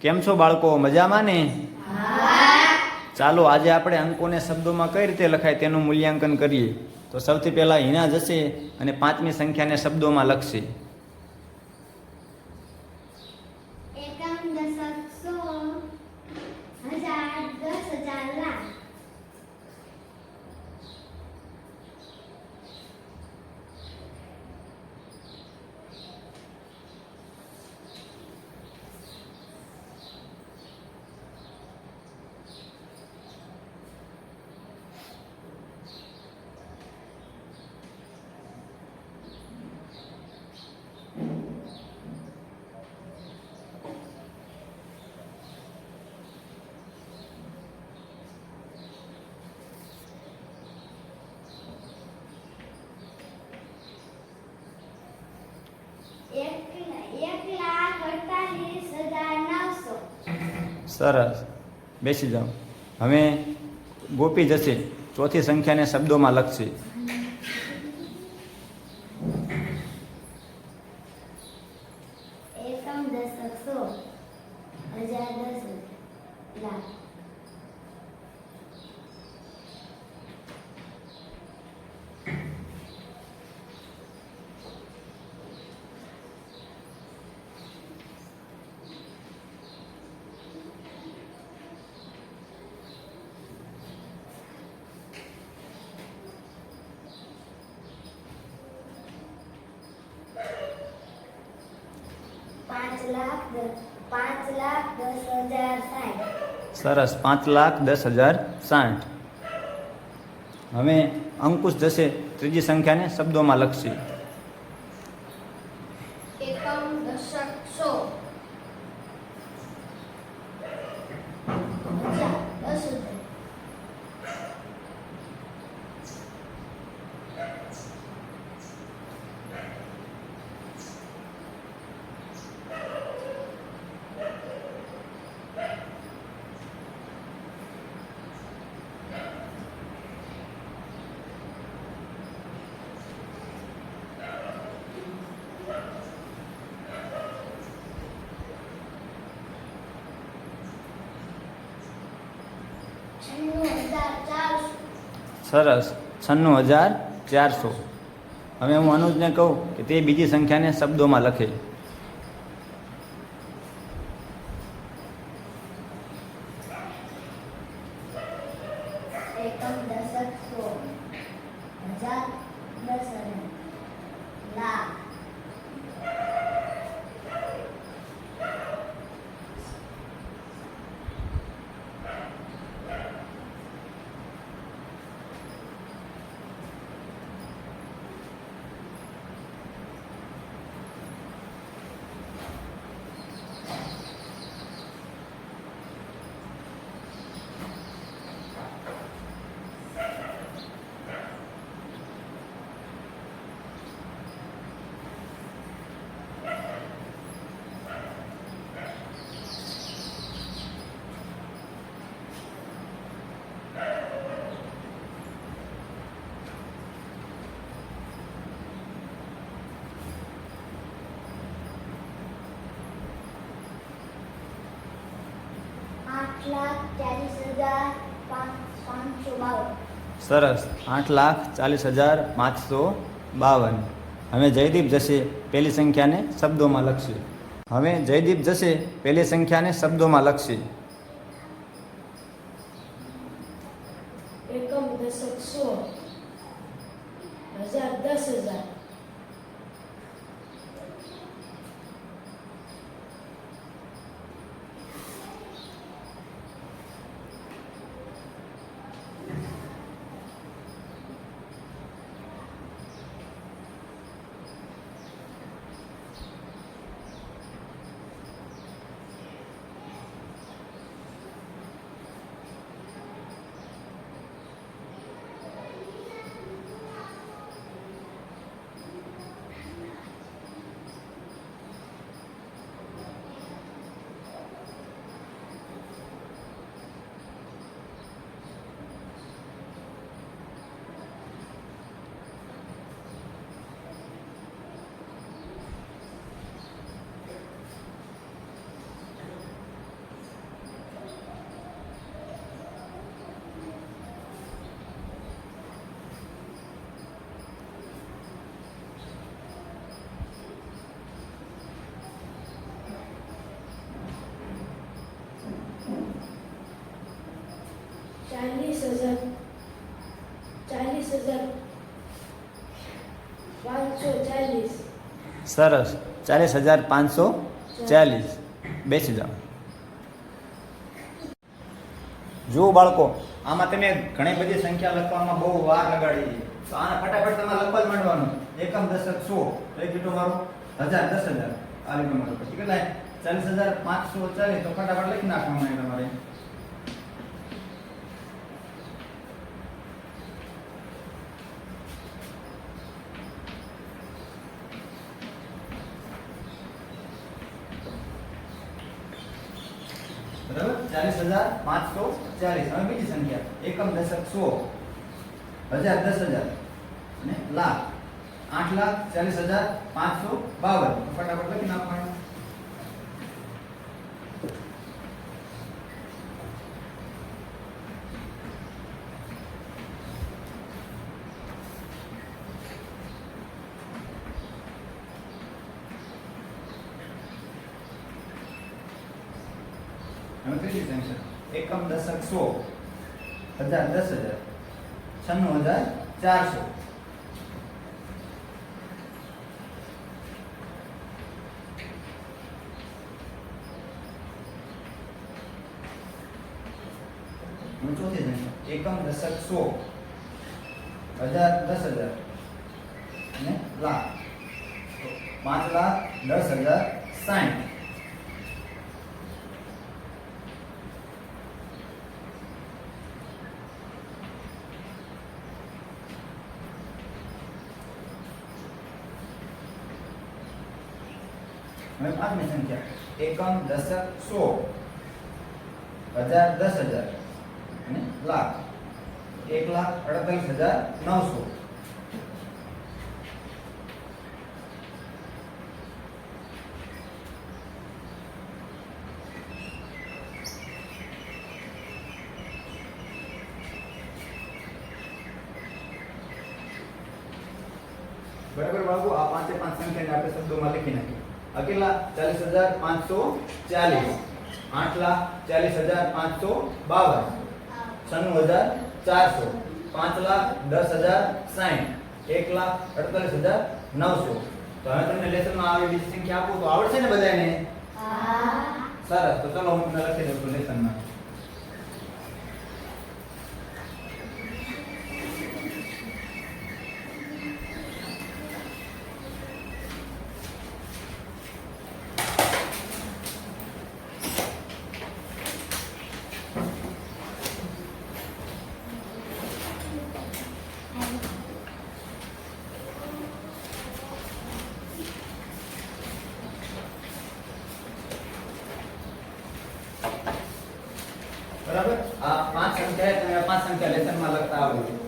કેમ છો બાળકો? મજામાં ને? ચાલો, આજે આપણે અંકોને શબ્દોમાં કઈ રીતે લખાય તેનું મૂલ્યાંકન કરીએ. તો સૌથી પહેલા હિના જશે અને પાંચમી સંખ્યાને શબ્દોમાં લખશે એકમ દશક સો હજાર દસ હજાર લાખ એક એક લાખ અડતાલીસ હજાર નવસો સરસ. બેસી જાઓ. હવે ગોપી જશે. ચોથી સંખ્યાને શબ્દોમાં લખશે એકમ દશક સો હજાર દસ લાખ પાંચ લાખ દ- પાંચ લાખ દસ હજાર સાઠ સરસ પાંચ લાખ દસ હજાર સાઠ. હવે અંકુશ જશે ત્રીજી સંખ્યાને શબ્દોમાં લખશે એકમ દશક સો હજાર દસ હજાર છન્નું હજાર ચારસો સરસ. છન્નું હજાર ચારસો. હવે હું અનુજને કહું કે તે બીજી સંખ્યાને શબ્દોમાં લખે એકમ દશક સો હજાર દસ હજાર લાખ આઠ લાખ ચાલીસ હજાર પાંચ પાંચસો બાવન સરસ. આઠ લાખ ચાલીસ હજાર પાંચસો બાવન. હવે જયદીપ જશે પહેલી સંખ્યાને શબ્દોમાં લખશે. હવે જયદીપ જશે પહેલી સંખ્યાને શબ્દોમાં લખશે. એકમ દશક સો હજાર દસ હજાર. સરસ. ચાલીસ હજાર પાંચસો ચાલીસ. બેસી જાઓ. જુઓ બાળકો, આમાં તમે ઘણી બધી સંખ્યા લખવામાં બહુ વાર લગાડી તો આને ફટાફટ તમારે લખવા જ માંડવાનું. એકમ દશક સો. એક કેટલું મારો. હજાર દસ હજાર. આ લીધું મારો પછી કેટલા? ચાલીસ હજાર પાંચસો ચાલીસ. તો ફટાફટ લખી નાખવાનું તમારે. બરાબર? ચાલીસ હજાર પાંચસો ચાલીસ. હવે બીજી સંખ્યા. એકમ દશક સો. હજાર, દસ હજાર. અને લાખ. આઠ લાખ ચાલીસ હજાર પાંચસો બાવન. ફટાફટ લખી નાખવાનું. એકમ દશક સો. હજાર દસ હજાર. છન્નું હજાર ચારસો. ચોથી સંખ્યા એકમ દશક સો. હજાર દસ હજાર. અને લાખ. પાંચ લાખ દસ હજાર સાઠ હવે પાંચમી સંખ્યા એકમ, દશક, સો. હજાર, દસ હજાર. અને લાખ. એક લાખ અડતાલીસ હજાર નવસો. બરાબર બાબુ, આ પાંચે પાંચ સંખ્યાને આપણે શબ્દોમાં લખી નાખીએ. કેટલા? ચાલીસ હજાર પાંચસો ચાલીસ. આઠ લાખ ચાલીસ હજાર પાંચસો બાવન. છન્નું હજાર ચારસો. પાંચ લાખ દસ હજાર સાઠ એક લાખ અડતાલીસ હજાર નવસો. તો હવે તમને લેસનમાં આવી બીજી સંખ્યા આપું તો આવડશે ને બધાને સરસ તો ચલો હું તમને લખી દઉં છું લેસનમાં બરાબર? આ પાંચ સંખ્યા પાંચ સંખ્યા લેસનમાં લખતા આવડે છે.